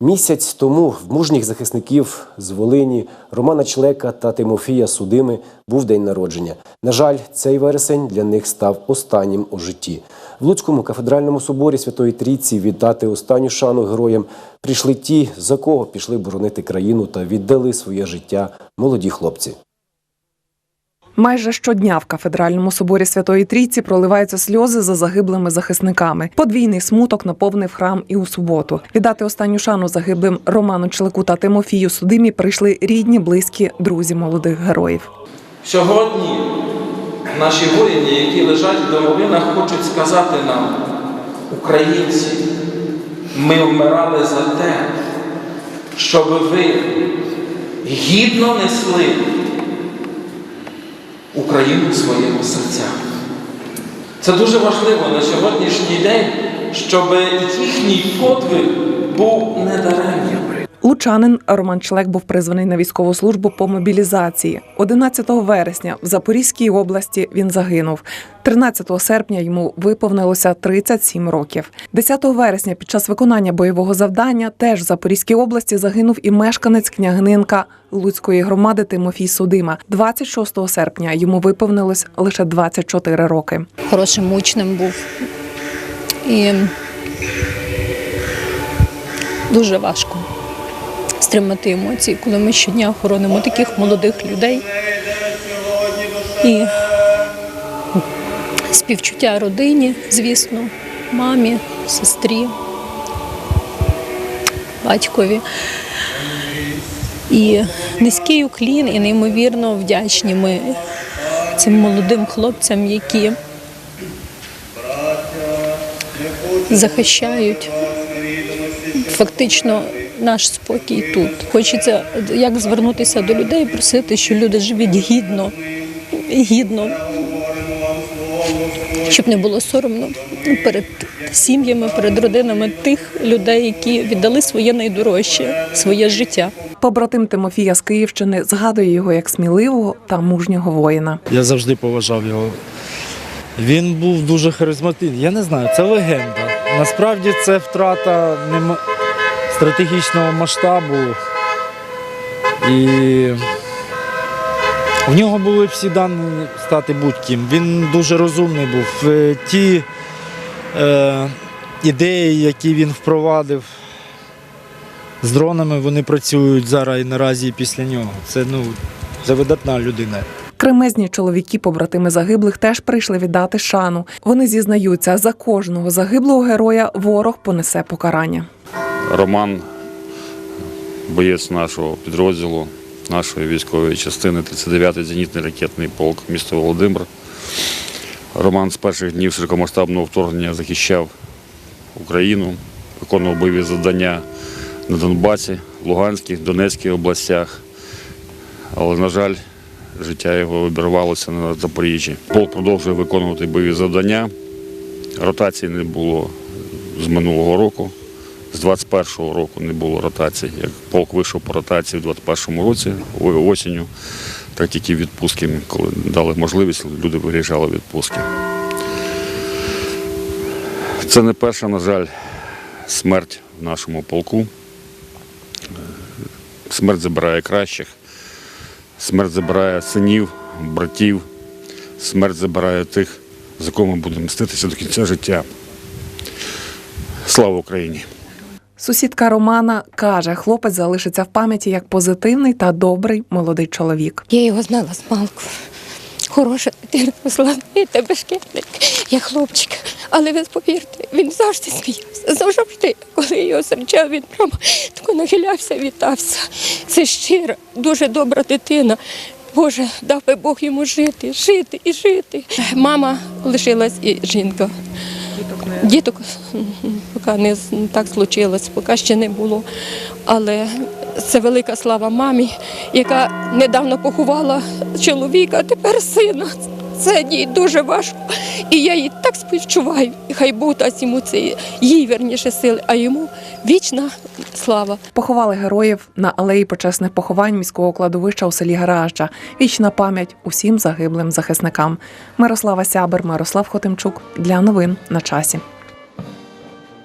Місяць тому в мужніх захисників з Волині Романа Члека та Тимофія Судими був день народження. На жаль, цей вересень для них став останнім у житті. В Луцькому кафедральному соборі Святої Трійці віддати останню шану героям прийшли ті, за кого пішли боронити країну та віддали своє життя молоді хлопці. Майже щодня в кафедральному соборі Святої Трійці проливаються сльози за загиблими захисниками. Подвійний смуток наповнив храм і у суботу. Віддати останню шану загиблим Роману Челику та Тимофію Судимі прийшли рідні, близькі, друзі молодих героїв. Сьогодні наші воїни, які лежать в домовинах, хочуть сказати нам, українці, ми вмирали за те, щоб ви гідно несли Україну в своєму серцях. Це дуже важливо на сьогоднішній день, щоб їхній подвиг був недаремним. Лучанин Роман Челек був призваний на військову службу по мобілізації. 11 вересня в Запорізькій області він загинув. 13 серпня йому виповнилося 37 років. 10 вересня під час виконання бойового завдання теж в Запорізькій області загинув і мешканець княгнинка Луцької громади Тимофій Судима. 26 серпня йому виповнилось лише 24 роки. хорошим учнем був. І дуже важко стримати емоції, коли ми щодня хоронимо таких молодих людей. І співчуття родині, звісно, мамі, сестрі, батькові. І низький уклін, і неймовірно вдячні ми цим молодим хлопцям, які захищають фактично наш спокій тут. Хочеться як звернутися до людей, просити, що люди живуть гідно, гідно, щоб не було соромно перед сім'ями, перед родинами тих людей, які віддали своє найдорожче, своє життя. Побратим Тимофія з Київщини згадує його як сміливого та мужнього воїна. Я завжди поважав його. Він був дуже харизматичний. Я не знаю, це легенда. Насправді це втрата нема- стратегічного масштабу. І в нього були всі дані стати будь-ким. Він дуже розумний був. Е, Ті е, ідеї, які він впровадив з дронами, вони працюють зараз і наразі і після нього. Це, ну, це видатна людина. Кремезні чоловіки, побратими загиблих, теж прийшли віддати шану. Вони зізнаються, за кожного загиблого героя ворог понесе покарання. Роман, боєць нашого підрозділу, нашої військової частини, 39-й зенітний ракетний полк місто Володимир. Роман з перших днів широкомасштабного вторгнення захищав Україну, виконував бойові завдання на Донбасі, Луганській, Донецькій областях. Але, на жаль, життя його обірвалося на Запоріжжі. Полк продовжує виконувати бойові завдання. Ротації не було з минулого року. З 21-го року не було ротації. Як полк вийшов по ротації в 21-му році, осінню, так тільки відпустки, коли дали можливість, люди виїжджали в відпустки. Це не перша, на жаль, смерть в нашому полку. Смерть забирає кращих, смерть забирає синів, братів, смерть забирає тих, за кого ми будемо мститися до кінця життя. Слава Україні! Сусідка Романа каже, хлопець залишиться в пам'яті як позитивний та добрий молодий чоловік. Я його знала з малку. Хороша дитина, славний та безкетник, як хлопчик. Але ви повірте, він завжди сміявся. Завжди, коли його зустрічав, він прямо тако нахилявся, вітався. Це щира, дуже добра дитина. Боже, дав би Бог йому жити, жити і жити. Мама лишилась і жінка. Діток м, поки не так случилось, поки ще не було. Але це велика слава мамі, яка недавно поховала чоловіка, а тепер сина. Це їй дуже важко. І я їй так співчуваю. І хай Бог йому це їй верніше сили, а йому вічна слава. Поховали героїв на алеї почесних поховань міського кладовища у селі Гаражджа. Вічна пам'ять усім загиблим захисникам. Мирослава Сябер, Мирослав Хотимчук для новин на часі.